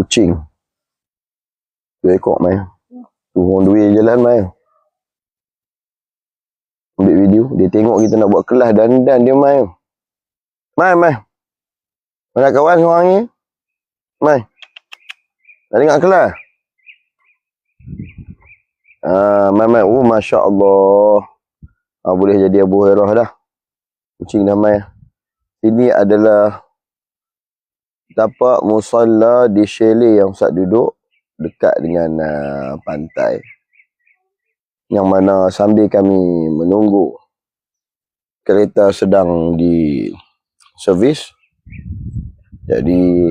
Kucing. Dua ekor mai. Tu orang dua jalan mai. Ambil video, dia tengok kita nak buat kelas dan dan dia mai. Mai mai. Mana kawan seorang ni? Mai. Nak dengar kelas? Ah, mai mai. Oh, masya-Allah. Ah, boleh jadi Abu Hurairah dah. Kucing dah mai. Ini adalah tapak musalla di chalet yang Ustaz duduk dekat dengan uh, pantai. Yang mana sambil kami menunggu kereta sedang di servis. Jadi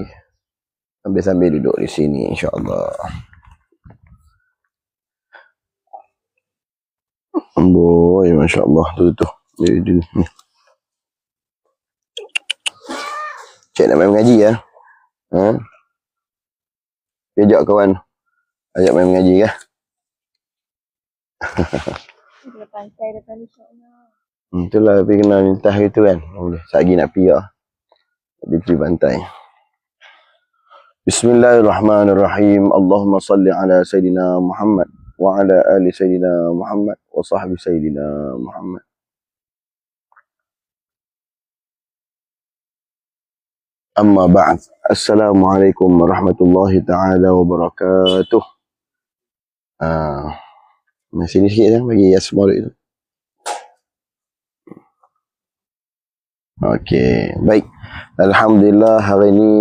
sambil-sambil duduk di sini insya-Allah. Amboi, masya-Allah tu tu. Ni. Cik nak main mengaji ya? Ha? Ajak kawan. Ajak main mengaji ya? Dia pantai depan. Hmm, itulah tapi kena minta gitu kan. Boleh. Sagi nak pergi lah. Di tepi pantai. Bismillahirrahmanirrahim. Allahumma salli ala Sayyidina Muhammad wa ala ali Sayyidina Muhammad wa sahbi Sayyidina Muhammad. Amma ba'd. Assalamualaikum warahmatullahi taala wabarakatuh. Ah, uh, sini sikit kan bagi Yasmar itu. Okey, baik. Alhamdulillah hari ini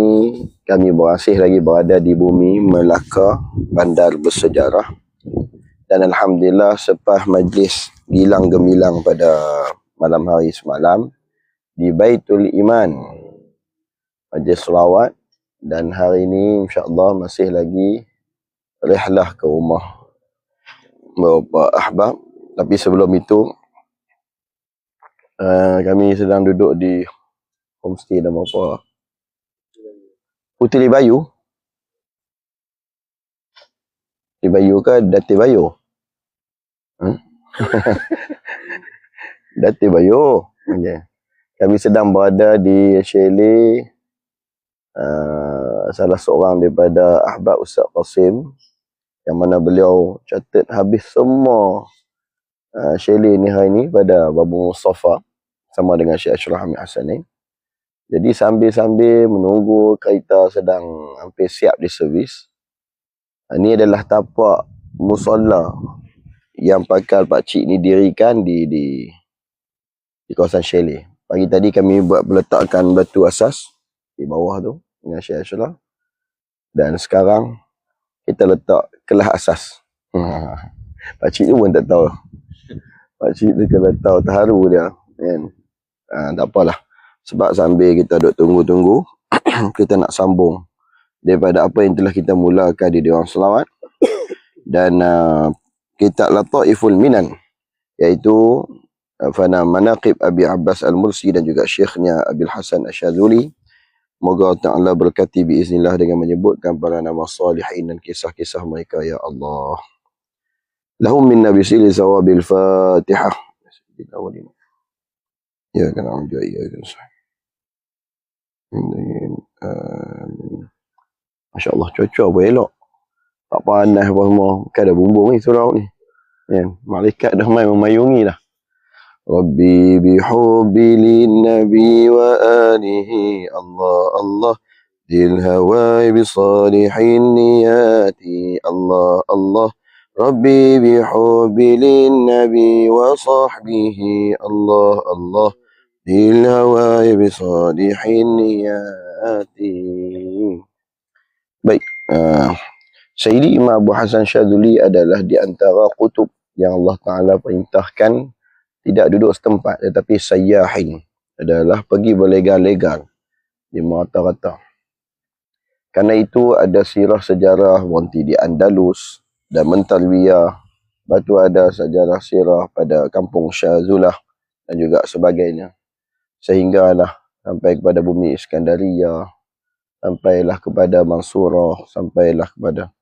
kami berhasil lagi berada di bumi Melaka, bandar bersejarah. Dan Alhamdulillah sepah majlis gilang gemilang pada malam hari semalam di Baitul Iman. Majlis selawat dan hari ini insyaAllah masih lagi rihlah ke rumah beberapa ahbab. Tapi sebelum itu Uh, kami sedang duduk di homestay nama apa? Puteri Bayu. Puteri Bayu ke Dati Bayu? Hmm? Dati Bayu. Okay. Kami sedang berada di chalet uh, salah seorang daripada ahbab Ustaz Qasim yang mana beliau catat habis semua uh, chalet ni hari ni pada Babu Mustafa sama dengan Syekh Ashraf Hamid Hassan ni. Jadi sambil-sambil menunggu kereta sedang hampir siap di servis. Ini adalah tapak musalla yang pakal Pak Cik ni dirikan di di di kawasan chalet. Pagi tadi kami buat meletakkan batu asas di bawah tu dengan Syekh Ashraf. Dan sekarang kita letak kelas asas. Pak Cik tu pun tak tahu. Pak Cik tu kalau tahu terharu dia. Kan? uh, tak apalah sebab sambil kita duk tunggu-tunggu kita nak sambung daripada apa yang telah kita mulakan di Dewan Selawat dan uh, kita Lataiful Minan iaitu uh, Fana Manaqib Abi Abbas Al-Mursi dan juga syekhnya Abil Hasan Asyadzuli Moga Ta'ala berkati biiznillah dengan menyebutkan para nama salihin dan kisah-kisah mereka ya Allah. Lahum min nabi sili sawabil fatihah. Ya kan na'budu wa iyyaka nasta'in. Amin. Masya-Allah cuaca pun elok. Tak panas apa semua. Kan ada bumbung ni surau ni. Ya, malaikat dah main memayungi dah. ربي بحبي للنبي وآله. الله الله. للهوى بصالح النيات. الله الله. ربي بحبي للنبي وصحبه. الله الله. للهوى بصالح النيات. بي سيدي ما أبو حسن شاذلي Syaduli adalah di antara kutub yang Allah Ta'ala perintahkan tidak duduk setempat tetapi sayyahin adalah pergi berlegar-legar di mata-rata. Karena itu ada sirah sejarah berhenti di Andalus dan Mentalwiyah. Lepas tu ada sejarah sirah pada kampung Syazulah dan juga sebagainya sehinggalah sampai kepada bumi Iskandaria sampailah kepada Mansurah sampailah kepada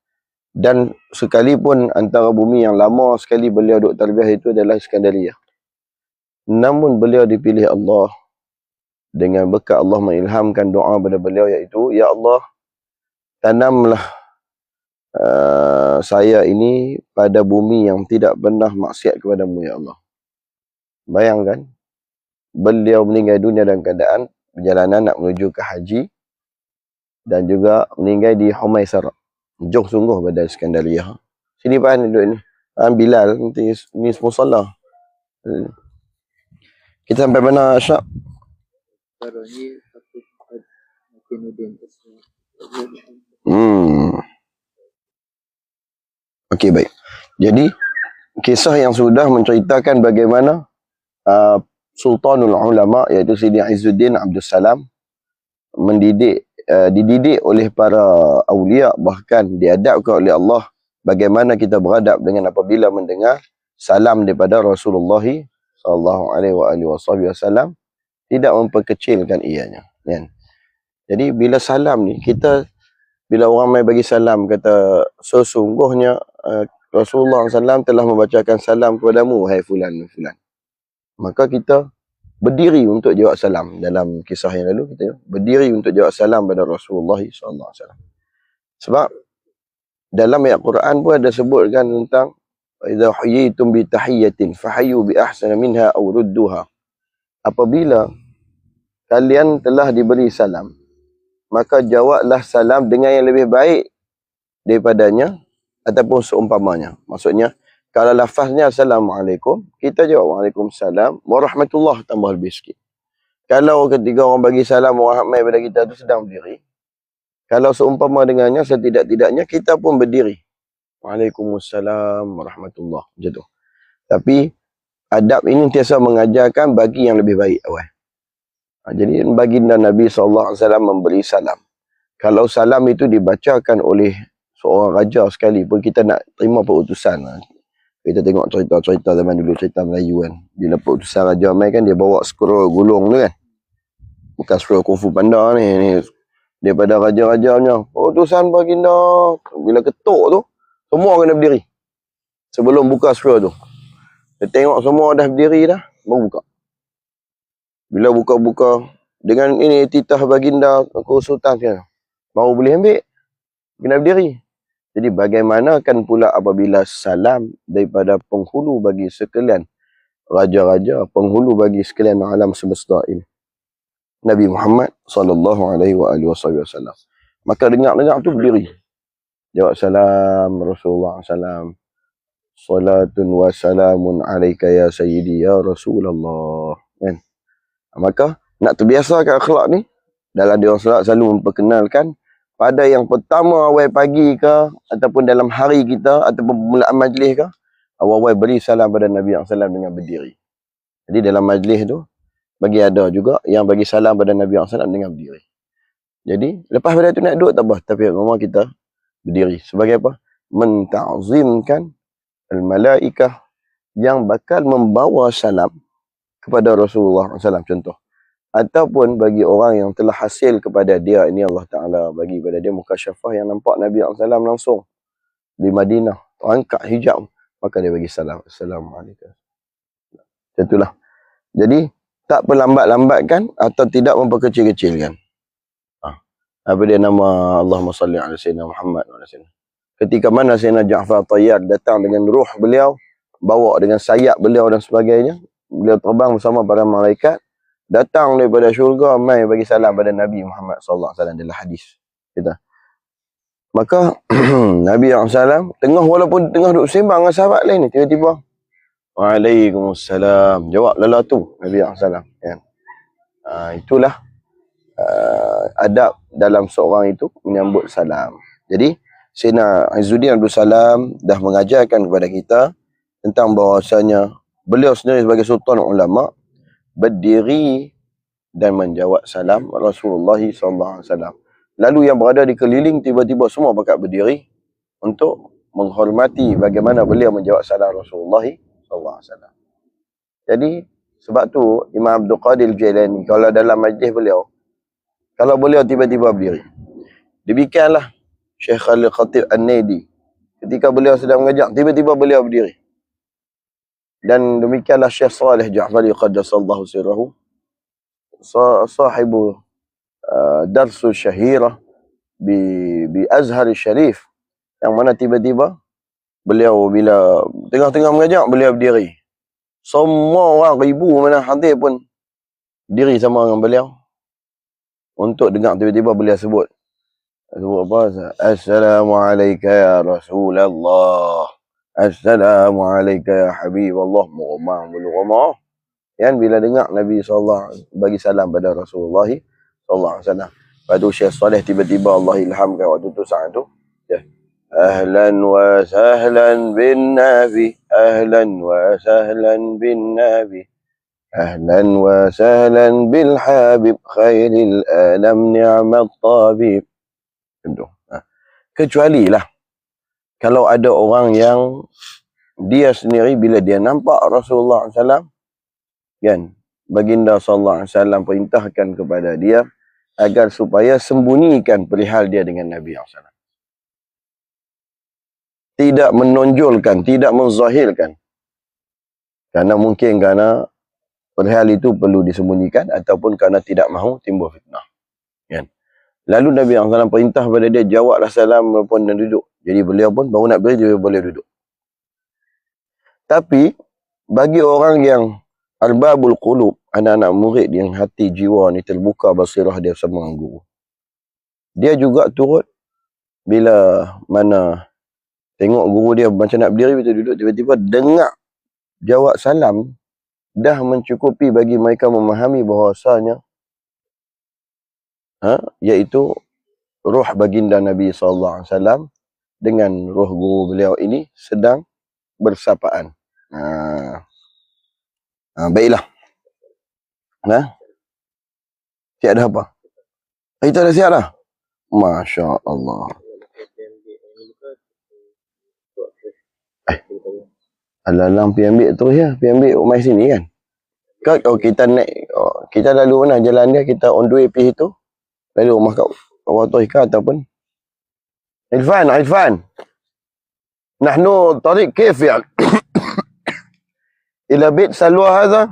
dan sekalipun antara bumi yang lama sekali beliau duduk tarbiyah itu adalah Iskandaria namun beliau dipilih Allah dengan berkat Allah mengilhamkan doa pada beliau iaitu ya Allah tanamlah uh, saya ini pada bumi yang tidak pernah maksiat kepadamu ya Allah. Bayangkan beliau meninggal dunia dalam keadaan perjalanan nak menuju ke haji dan juga meninggal di Humaisara. Jauh sungguh pada Skandaria. Sini Pak duduk ni. Ah, Bilal nanti ni semua salah. Kita sampai mana Makinuddin Hmm. Okey baik. Jadi kisah yang sudah menceritakan bagaimana uh, Sultanul Ulama iaitu Sidi Izzuddin Abdul Salam mendidik uh, dididik oleh para aulia bahkan diadabkan oleh Allah bagaimana kita beradab dengan apabila mendengar salam daripada Rasulullah sallallahu alaihi wasallam tidak memperkecilkan ianya kan? Jadi bila salam ni kita bila orang mai bagi salam kata sesungguhnya uh, Rasulullah SAW telah membacakan salam kepadamu wahai fulan fulan. Maka kita berdiri untuk jawab salam. Dalam kisah yang lalu kita berdiri untuk jawab salam pada Rasulullah wasallam. Sebab dalam ayat Quran pun ada sebutkan tentang idza huyitum bi tahiyatin fahayyu bi ahsana minha aw rudduha apabila kalian telah diberi salam maka jawablah salam dengan yang lebih baik daripadanya ataupun seumpamanya. Maksudnya, kalau lafaznya Assalamualaikum, kita jawab Waalaikumsalam warahmatullah tambah lebih sikit. Kalau ketika orang bagi salam orang ramai pada kita tu sedang berdiri, kalau seumpama dengannya, setidak-tidaknya kita pun berdiri. Waalaikumsalam warahmatullah. Macam tu. Tapi, adab ini tiasa mengajarkan bagi yang lebih baik awal. Ha, jadi baginda Nabi SAW memberi salam. Kalau salam itu dibacakan oleh seorang raja sekali pun kita nak terima perutusan. Ha. Kita tengok cerita-cerita zaman dulu, cerita Melayu kan. Bila perutusan Raja Mai kan, dia bawa scroll gulung tu kan. Bukan scroll kungfu panda ni. ni. Daripada raja-rajanya. Perutusan baginda. Bila ketuk tu, semua kena berdiri. Sebelum buka scroll tu. Dia tengok semua dah berdiri dah, baru buka. Bila buka-buka dengan ini titah baginda ke sultan. Baru boleh ambil. Kena berdiri. Jadi bagaimana kan pula apabila salam daripada penghulu bagi sekalian raja-raja, penghulu bagi sekalian alam semesta ini. Nabi Muhammad sallallahu alaihi wa alihi wasallam. Maka dengar-dengar tu berdiri. Jawab salam Rasulullah salam. Salatun wa salamun alaika ya sayyidi ya Rasulullah. Kan? Maka nak terbiasakan akhlak ni dalam dia orang selalu memperkenalkan pada yang pertama awal pagi ke ataupun dalam hari kita ataupun permulaan majlis ke awal-awal beri salam pada Nabi SAW dengan berdiri. Jadi dalam majlis tu bagi ada juga yang bagi salam pada Nabi SAW dengan berdiri. Jadi lepas pada tu nak duduk tak apa tapi rumah kita berdiri. Sebagai apa? Menta'zimkan al-malaikah yang bakal membawa salam kepada Rasulullah SAW contoh ataupun bagi orang yang telah hasil kepada dia ini Allah Taala bagi kepada dia muka syafah yang nampak Nabi SAW langsung di Madinah angkat hijab maka dia bagi salam assalamualaikum itulah jadi tak perlambat-lambatkan atau tidak memperkecil-kecilkan. Apa dia nama Allahumma salli ala sayyidina Muhammad wa sayyidina ketika mana Sayyidina Ja'far Tayyar datang dengan ruh beliau bawa dengan sayap beliau dan sebagainya beliau terbang bersama para malaikat datang daripada syurga mai bagi salam pada Nabi Muhammad sallallahu alaihi wasallam dalam hadis kita. Maka Nabi SAW tengah walaupun tengah duduk sembang dengan sahabat lain ni tiba-tiba Waalaikumsalam. Jawab lala tu Nabi SAW. Ya. Ha, itulah uh, adab dalam seorang itu menyambut salam. Jadi Sayyidina Izzuddin Abdul Salam dah mengajarkan kepada kita tentang bahawasanya beliau sendiri sebagai sultan ulama berdiri dan menjawab salam Rasulullah SAW. Lalu yang berada di keliling tiba-tiba semua pakat berdiri untuk menghormati bagaimana beliau menjawab salam Rasulullah SAW. Jadi sebab tu Imam Abdul Qadir Jailani kalau dalam majlis beliau kalau beliau tiba-tiba berdiri. Demikianlah Syekh Khalil Khatib An-Naidi ketika beliau sedang mengajar tiba-tiba beliau berdiri. Dan demikianlah Syekh Saleh Ja'fari qaddasallahu sirrahu sahibu uh, darsul syahirah bi bi Azhar Syarif yang mana tiba-tiba beliau bila tengah-tengah mengajak beliau berdiri. Semua orang ribu mana hadir pun diri sama dengan beliau untuk dengar tiba-tiba beliau sebut sebut apa Assalamualaikum ya Rasulullah Assalamualaikum ya Habibullah Muhammad Muhammad Kan bila dengar Nabi SAW bagi salam pada Rasulullah SAW. Lepas tu Syekh Saleh tiba-tiba Allah ilhamkan waktu tu saat tu. Ya. Ahlan wa sahlan bin Nabi. Ahlan wa sahlan bin Nabi. Bil Habib. Khairil alam ni'mat tabib. Tentu. Ha. Kecuali lah. Kalau ada orang yang dia sendiri bila dia nampak Rasulullah SAW kan baginda wasallam perintahkan kepada dia agar supaya sembunyikan perihal dia dengan Nabi SAW. Tidak menonjolkan, tidak menzahirkan. Karena mungkin kerana perihal itu perlu disembunyikan ataupun kerana tidak mahu timbul fitnah. Kan? Lalu Nabi SAW perintah kepada dia jawablah salam walaupun dan duduk. Jadi beliau pun baru nak beri dia boleh duduk. Tapi bagi orang yang Arbabul qulub, anak-anak murid yang hati jiwa ni terbuka basirah dia sama dengan guru. Dia juga turut bila mana tengok guru dia macam nak berdiri betul duduk tiba-tiba dengar jawab salam dah mencukupi bagi mereka memahami bahawasanya ha, iaitu roh baginda Nabi wasallam dengan roh guru beliau ini sedang bersapaan. Ha. Ha, baiklah. Nah. Siap dah apa? Kita dah siap dah. Masya Allah. Eh. Alang-alang pergi ambil terus ya. Pergi ambil mai sini kan. Kau oh, kita naik. Oh, kita lalu mana jalan dia. Kita on the way pergi tu. Lalu rumah kau. Kau tu ikan ataupun. Irfan, Irfan. Nahnu tarik kif ya. إلى بيت سلوى هذا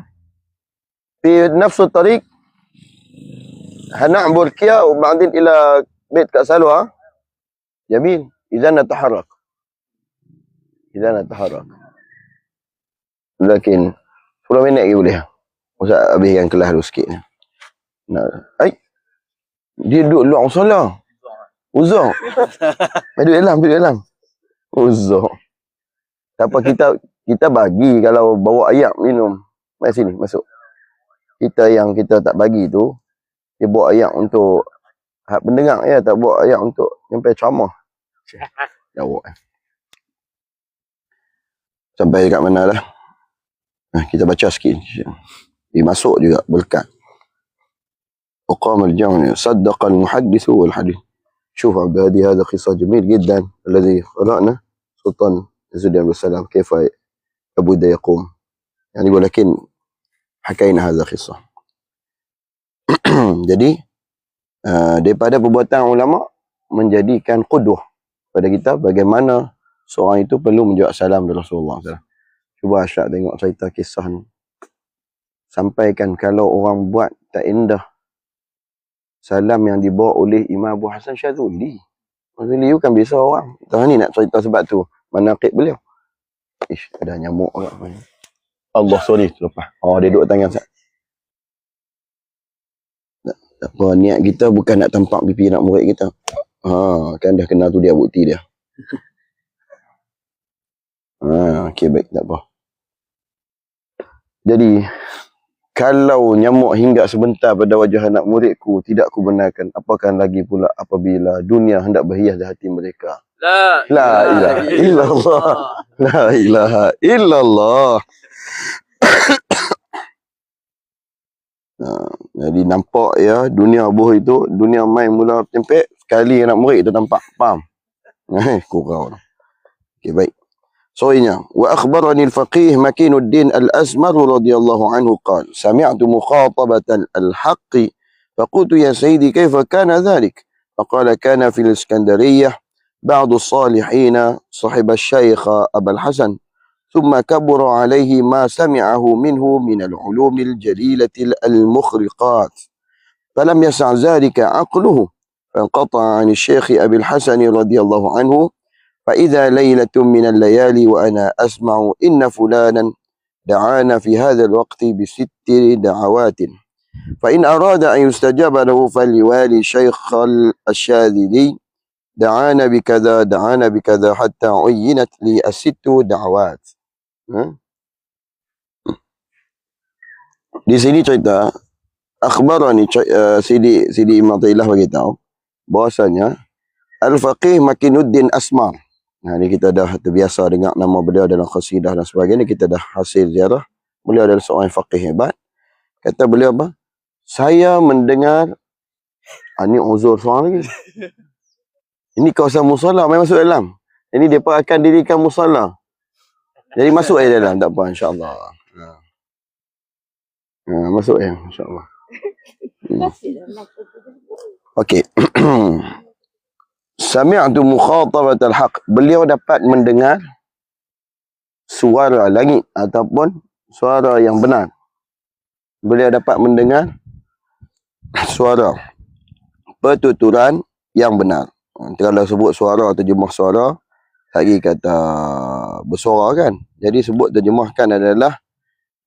في نفس الطريق هنعبر كيا وبعدين إلى بيت كسلوى جميل إذا نتحرك إذا نتحرك Lakin 10 minit lagi boleh. Ustaz habiskan kelas dulu sikit ni. Nak. Ai. Dia duduk luar solah. Uzur. Ambil duit dalam, ambil duit dalam. Uzur. Tak apa kita kita bagi kalau bawa ayam minum. Mai sini masuk. Kita yang kita tak bagi tu dia bawa ayam untuk hak pendengar ya tak bawa ayam untuk sampai ceramah. Jawab. Sampai dekat mana lah Nah, kita baca sikit. Dia masuk juga berkat. وقام الجمع صدق المحدث والحديث شوف عبد الهادي هذا قصة جميل جدا الذي قرأنا سلطان عز الدين السلام كيف لابد يقوم يعني ولكن حكينا هذا قصة jadi uh, daripada perbuatan ulama menjadikan kuduh pada kita bagaimana seorang itu perlu menjawab salam dari Rasulullah SAW. Cuba Asyad tengok cerita kisah ni. Sampaikan kalau orang buat tak indah salam yang dibawa oleh Imam Abu Hasan Syazuli. Syazuli kan biasa orang. Tuhan ni nak cerita sebab tu. Manakib beliau. Ish, ada nyamuk kat apa ni. Allah sorry terlepas. Oh, dia duduk tangan sat. Tak, tak apa, niat kita bukan nak tampak pipi nak murid kita. Ha, kan dah kenal tu dia bukti dia. Ha, okey baik, tak apa. Jadi, kalau nyamuk hingga sebentar pada wajah anak muridku, tidak ku benarkan. Apakah lagi pula apabila dunia hendak berhias di hati mereka. La, La ilaha illallah. La ilaha illallah. Nah, jadi nampak ya dunia buh itu dunia main mula tempek sekali anak murid itu nampak faham eh kurau okey baik soalnya wa akhbarani al-faqih makinuddin al-azmar radhiyallahu anhu qala sami'tu mukhatabatan al-haqq فقلت يا سيدي كيف كان ذلك؟ فقال كان في الإسكندرية بعض الصالحين صحب الشيخ أبا الحسن ثم كبر عليه ما سمعه منه من العلوم الجليلة المخرقات فلم يسع ذلك عقله فانقطع عن الشيخ أبي الحسن رضي الله عنه فإذا ليلة من الليالي وأنا أسمع إن فلانا دعانا في هذا الوقت بست دعوات. فإن أراد أن يستجاب له فليوالي شيخ الشاذلي دعانا بكذا دعانا بكذا حتى عينت لي الست دعوات؟ Di sini cerita akhbarani uh, Sidi Sidi Imam Tailah bagi tahu bahwasanya Al-Faqih Makinuddin Asmar. Nah, ni kita dah terbiasa dengar nama beliau dalam qasidah dan sebagainya. Kita dah hasil ziarah. Beliau adalah seorang faqih hebat. Kata beliau apa? Saya mendengar ah, ni uzur seorang lagi. Ini kawasan musala main masuk dalam. Ini dia akan dirikan musala. Jadi masuk aja dalam tak apa insya-Allah. Ha. Ha, masuk ya insya-Allah. Tu. Okey. Sami'tu mukhatabat al-haq. Beliau dapat mendengar suara langit ataupun suara yang benar. Beliau dapat mendengar suara pertuturan yang benar. Kalau sebut suara terjemah suara, lagi kata bersuara kan. Jadi sebut terjemahkan adalah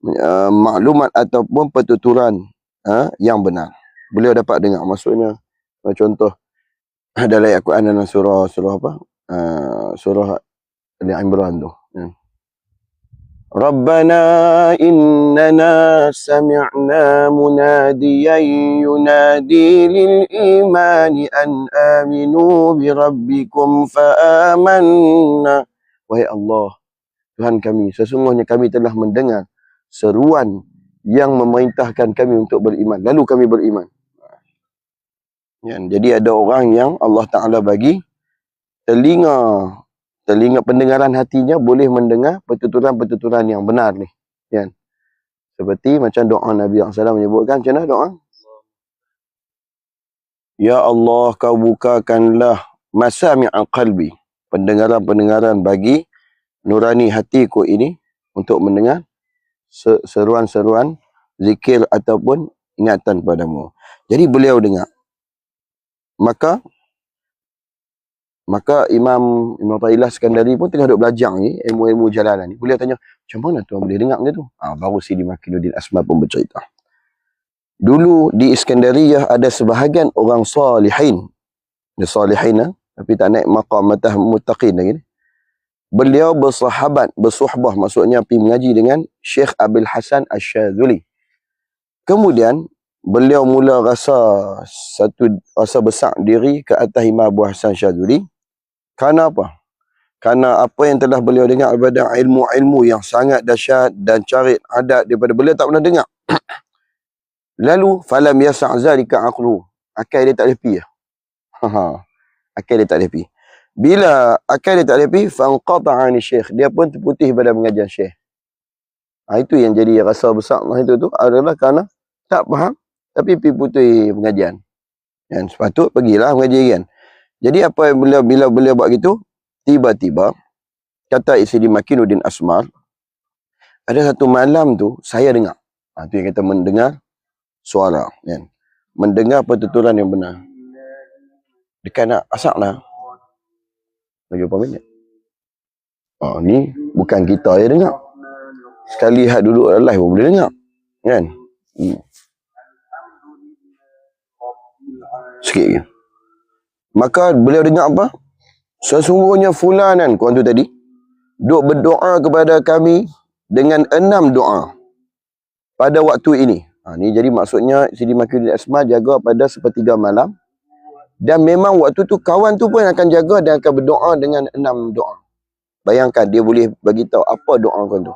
uh, maklumat ataupun pertuturan uh, yang benar. Beliau dapat dengar maksudnya contoh dalam ayat Quran dalam surah surah apa? Uh, surah Ali Imran tu. Ya. ربنا إننا سمعنا مناديا ينادي للإيمان أن آمنوا بربكم فآمنا Wahai Allah, Tuhan kami, sesungguhnya kami telah mendengar seruan yang memerintahkan kami untuk beriman. Lalu kami beriman. Ya, jadi ada orang yang Allah Ta'ala bagi telinga telinga pendengaran hatinya boleh mendengar pertuturan-pertuturan yang benar ni. Kan? Seperti macam doa Nabi SAW menyebutkan, macam mana doa? Ya Allah, kau bukakanlah masami'a qalbi. Pendengaran-pendengaran bagi nurani hatiku ini untuk mendengar se- seruan-seruan zikir ataupun ingatan padamu. Jadi beliau dengar. Maka Maka Imam Imam Tailah Skandari pun tengah duk belajar ni ilmu-ilmu jalanan ni. Beliau tanya, macam mana tuan boleh dengar benda tu? Ah, baru Sidi Makinuddin Asma pun bercerita. Dulu di Iskandariyah ada sebahagian orang salihin. Dia salihin lah, tapi tak naik maqam matah muttaqin lagi ni. Beliau bersahabat, bersuhbah maksudnya pergi mengaji dengan Syekh Abil Hasan Asyadzuli. Kemudian beliau mula rasa satu rasa besar diri ke atas Imam Abu Hasan Syadzuli. Karena apa? Karena apa yang telah beliau dengar daripada ilmu-ilmu yang sangat dahsyat dan carit adat daripada beliau tak pernah dengar. Lalu falam yasa' zalika aqlu. Akal dia tak boleh. Ha. Akal dia tak boleh pi. Bila akal dia tak boleh pi, fanqata'a ni syekh. Dia pun terputih pada pengajian syekh. Ha, itu yang jadi rasa besar itu tu adalah kerana tak faham tapi pi putih pengajian. Yang sepatut pergilah mengaji kan. Jadi apa yang beliau bila beliau buat gitu, tiba-tiba kata Sidi Makinuddin Asmar, ada satu malam tu saya dengar. Ha, tu yang kita mendengar suara kan. Mendengar pertuturan yang benar. Dekat nak asak lah. Lagi berapa minit? Oh, ni bukan kita yang dengar. Sekali had duduk live pun boleh dengar. Kan? Hmm. Sikit lagi. Maka beliau dengar apa? Sesungguhnya fulanan, kawan tu tadi, duk berdoa kepada kami dengan enam doa pada waktu ini. Ha, ni jadi maksudnya Sidi Makiuddin Asma jaga pada sepertiga malam. Dan memang waktu tu kawan tu pun akan jaga dan akan berdoa dengan enam doa. Bayangkan dia boleh bagi tahu apa doa kawan tu.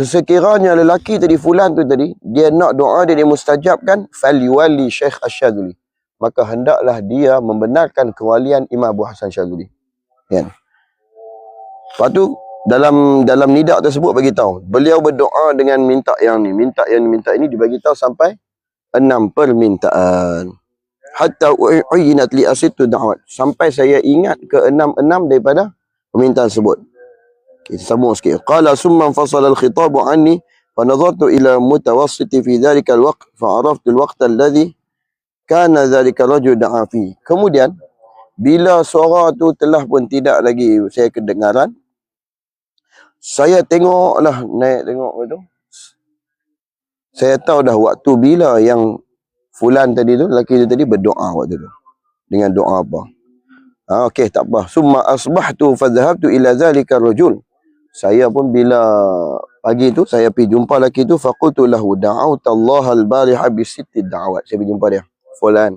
Kesekiranya lelaki tadi fulan tu tadi dia nak doa dia dimustajabkan falyuwali Syekh Asy-Syadzuli. Maka hendaklah dia membenarkan kewalian Imam Abu Hasan Syadzuli. Kan? Lepas tu dalam dalam nidak tersebut bagi tahu beliau berdoa dengan minta yang ni, minta yang ni, minta ini dibagi tahu sampai enam permintaan. Hatta u'inat li asitu da'wat. Sampai saya ingat ke enam-enam daripada permintaan tersebut. Kita sambung sikit. Qala summa fasala al-khitab anni fa nadartu ila mutawassiti fi dhalika al-waqt fa araftu al-waqt alladhi kana zalika rajul da'a fi. Kemudian bila suara tu telah pun tidak lagi saya kedengaran saya tengoklah naik tengok tu saya tahu dah waktu bila yang fulan tadi tu lelaki tu tadi berdoa waktu tu dengan doa apa ha, okey tak apa summa asbahtu fadhhabtu ila zalika rajul saya pun bila pagi tu saya pergi jumpa lelaki tu faqultu lahu da'awta Allah al-bariha bi sitti da'awat saya pergi jumpa dia fulan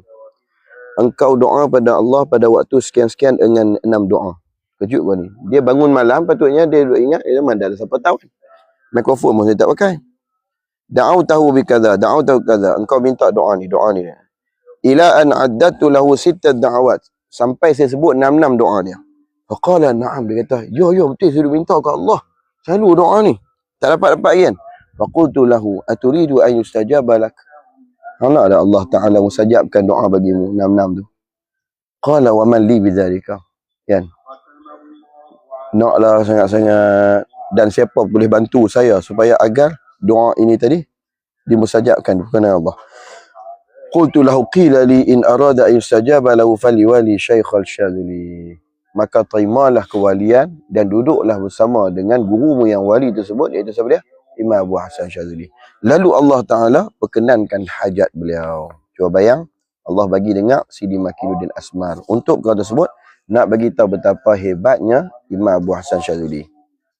engkau doa pada Allah pada waktu sekian-sekian dengan enam doa. Kejut kau ni. Dia bangun malam, patutnya dia duk ingat, dia mana dah siapa tahu. Mikrofon pun saya tak pakai. Da'au tahu bi kadza, da'au tahu kadza. Engkau minta doa ni, doa ni. Ila an addatu lahu sitta da'awat. Sampai saya sebut enam-enam doa dia. Faqala na'am. Dia kata, yo yo betul saya minta ke Allah. Selalu doa ni. Tak dapat-dapat lagi kan. Faqultu lahu, aturidu an yustajaba lak. Nak ada Allah Ta'ala musajabkan doa bagimu enam-enam tu. Qala wa man li bidzalika. Kan? Naklah sangat-sangat dan siapa boleh bantu saya supaya agar doa ini tadi dimusajabkan kerana Allah. Qultu lahu qila li in arada an yustajaba lahu faliwali Syekh Al-Syadzili. Maka terimalah kewalian dan duduklah bersama dengan gurumu yang wali tersebut iaitu siapa dia? Imam Abu Hasan Syadzili. Lalu Allah Ta'ala perkenankan hajat beliau. Cuba bayang, Allah bagi dengar Sidi Makinuddin Asmar. Untuk perkara tersebut, nak bagi tahu betapa hebatnya Imam Abu Hasan.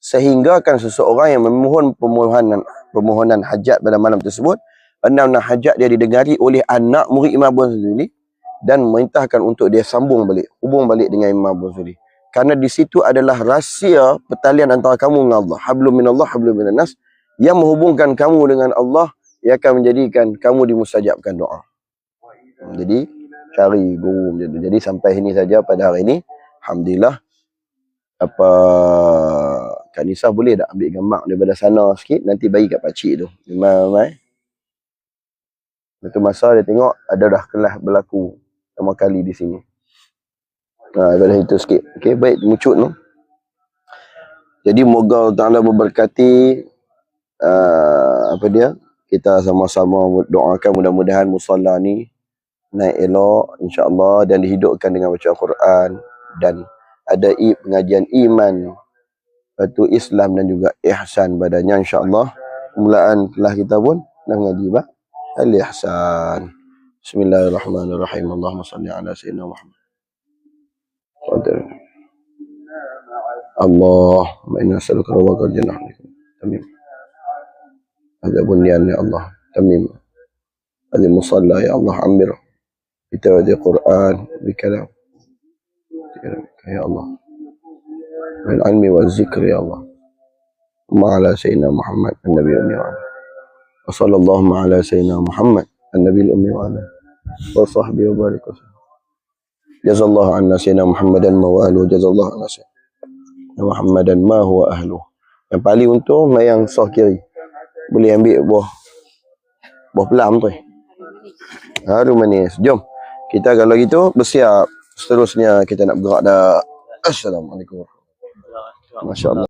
Sehingga kan seseorang yang memohon permohonan permohonan hajat pada malam tersebut, enam-enam hajat dia didengari oleh anak murid Imam Abu Hasan Syadzili dan memerintahkan untuk dia sambung balik, hubung balik dengan Imam Abu Syadzili. Karena di situ adalah rahsia pertalian antara kamu dengan Allah. Hablum minallah, hablum minan nas yang menghubungkan kamu dengan Allah ia akan menjadikan kamu dimustajabkan doa. Jadi cari guru tu. Jadi sampai ini saja pada hari ini. Alhamdulillah. Apa Kak Nisa boleh tak ambil gambar daripada sana sikit nanti bagi kat pak cik tu. Memang mai. Itu masa dia tengok ada dah kelas berlaku pertama kali di sini. Ha, daripada itu sikit. Okey, baik mucut tu. Jadi moga Allah Taala memberkati uh, apa dia kita sama-sama doakan mudah-mudahan musalla ni naik elok insya-Allah dan dihidupkan dengan baca Quran dan ada i, pengajian iman batu Islam dan juga ihsan badannya insya-Allah permulaan kelas kita pun dah mengaji bah بسم الله الرحمن الرحيم. اللهم صل على سيدنا محمد. قدر. الله إنا نسألك رضاك الجنة تميم. هذا بنيان يا الله. تميم. هذا مصلى يا الله. عمره بتوعد القرآن. بكلام. يا الله. بالعلم والذكر يا الله. ما على سيدنا محمد النبي الأمي وعلى وصلى اللهم على سيدنا محمد النبي الأمي وعلى wa sahbihi wa barik wasallam jazallahu anna sayyidina muhammadan ma wa jazallahu anna sayyidina muhammadan ma huwa ahlu. Yang paling untung mai yang sah kiri. Boleh ambil buah buah pelam tu. Harum manis. Jom kita kalau gitu bersiap. Seterusnya kita nak bergerak dah. Assalamualaikum masyaallah